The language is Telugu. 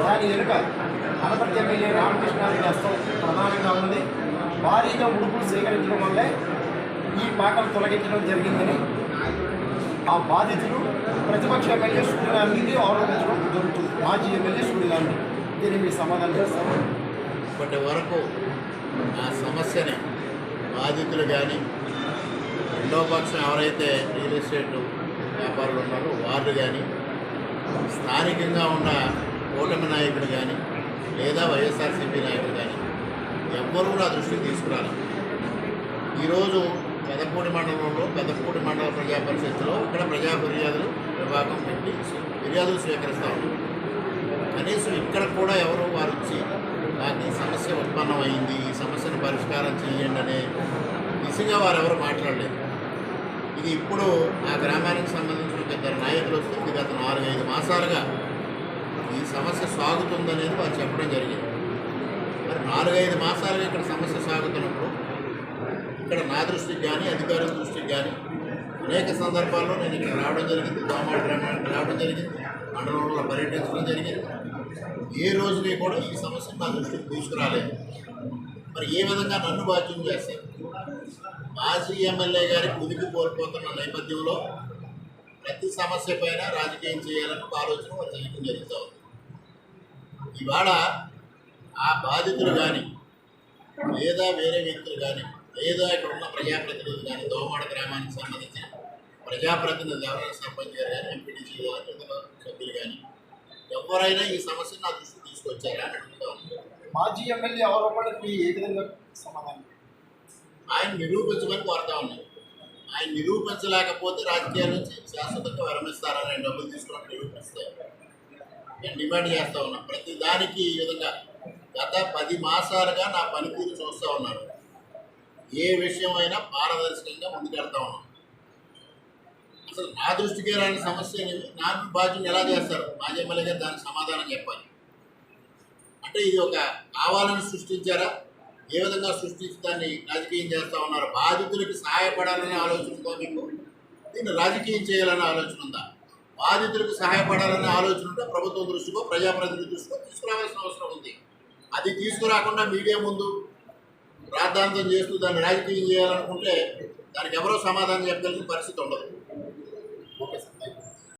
దాని వెనుక అనపర్తి ఎమ్మెల్యే రామకృష్ణారెడ్డి హస్తం ప్రధానంగా ఉంది. భారీగా ఉడుపులు సేకరించడం వల్లే ఈ పాకలు తొలగించడం జరిగిందని ఆ బాధితులు ప్రతిపక్ష ఎమ్మెల్యే సూర్యగాంధీకి ఆరోపించడం జరుగుతుంది. మాజీ ఎమ్మెల్యే సూర్యగాంధీ దీన్ని మీ సమాధానం చేస్తారు ఇప్పటి వరకు ఆ సమస్యని బాధితులు కానీ రెండవ పక్షం ఎవరైతే రియల్ ఎస్టేట్ వ్యాపారులు ఉన్నారో వాళ్ళు కానీ స్థానికంగా ఉన్న కూటమి నాయకుడు కానీ లేదా వైఎస్ఆర్సీపీ నాయకుడు కానీ ఎవ్వరూ నా దృష్టికి తీసుకురాలి ఈరోజు పెదపూడి మండలంలో పెదపూడి మండల ప్రజా పరిషత్తులో ఇక్కడ ప్రజా ఫిర్యాదులు విభాగం పెట్టి ఫిర్యాదులు స్వీకరిస్తూ ఉన్నాం కనీసం ఇక్కడ కూడా ఎవరో వారు వచ్చి నాకు ఈ సమస్య ఉత్పన్నమైంది ఈ సమస్యను పరిష్కారం చేయండి అనే దిశగా వారు ఎవరు మాట్లాడలేదు. ఇది ఇప్పుడు ఆ గ్రామానికి సంబంధించిన ఇద్దరు నాయకులు వస్తుంది గత నాలుగైదు మాసాలుగా ఈ సమస్య సాగుతుందనేది వారు చెప్పడం జరిగింది. మరి నాలుగైదు మాసాలుగా ఇక్కడ సమస్య సాగుతున్నప్పుడు ఇక్కడ నా దృష్టికి కానీ అధికారుల దృష్టికి కానీ అనేక సందర్భాల్లో నేను ఇక్కడ రావడం జరిగింది. దోమల గ్రామానికి రావడం జరిగింది. మండలంలో పర్యటించడం జరిగింది. ఏ రోజునే కూడా ఈ సమస్యను నా దృష్టికి తీసుకురాలేదు. మరి ఏ విధంగా నన్ను బాధ్యం చేస్తారు మాజీ ఎమ్మెల్యే గారికి ఉనికి కోల్పోతున్న నేపథ్యంలో ప్రతి సమస్య పైన రాజకీయం చేయాలని ఆలోచన వారు చేయడం జరుగుతూ ఉంది ఇవాళ ఆ బాధితులు కానీ లేదా వేరే వ్యక్తులు కానీ లేదా ఇక్కడ ఉన్న ప్రజాప్రతినిధులు కానీ దోమాడ గ్రామానికి సంబంధించిన ప్రజాప్రతినిధులు ఎవరైనా సర్పంచ్ గారు కానీ ఎంపీటీసీ గారు సభ్యులు కానీ ఎవరైనా ఈ సమస్యను నా దృష్టికి తీసుకొచ్చారా అని అడుగుతా. మాజీ ఎమ్మెల్యే మీ ఏ విధంగా సమాధానం? ఆయన నిరూపించమని కోరుతా ఉన్నాను ఆయన నిరూపించలేకపోతే రాజకీయాల నుంచి శాశ్వతంగా విరమిస్తారని డబ్బులు తీసుకుని నిరూపిస్తే నేను డిమాండ్ చేస్తూ ఉన్నా. ప్రతి దానికి ఈ విధంగా గత పది మాసాలుగా నా పనితీరు చూస్తూ ఉన్నాను. ఏ విషయమైనా పారదర్శకంగా ముందుకెళ్తా ఉన్నాను అసలు నా దృష్టికి రాని సమస్యని నా బాధ్యత ఎలా చేస్తారు? మాజీ ఎమ్మెల్యే గారు దానికి సమాధానం చెప్పాలి. అంటే ఇది ఒక కావాలని సృష్టించారా? ఏ విధంగా సృష్టించి దాన్ని రాజకీయం చేస్తూ ఉన్నారు? బాధితులకి సహాయపడాలనే ఆలోచన ఉందా మీకు? దీన్ని రాజకీయం చేయాలనే ఆలోచన ఉందా? బాధితులకు సహాయపడాలనే ఆలోచన ఉంటే ప్రభుత్వం దృష్టికో ప్రజాప్రతినిధి దృష్టికో తీసుకురావాల్సిన అవసరం ఉంది. అది తీసుకురాకుండా మీడియా ముందు రాద్ధాంతం చేస్తూ దాన్ని రాజకీయం చేయాలనుకుంటే దానికి ఎవరో సమాధానం చెప్పగలిగిన పరిస్థితి ఉండదు.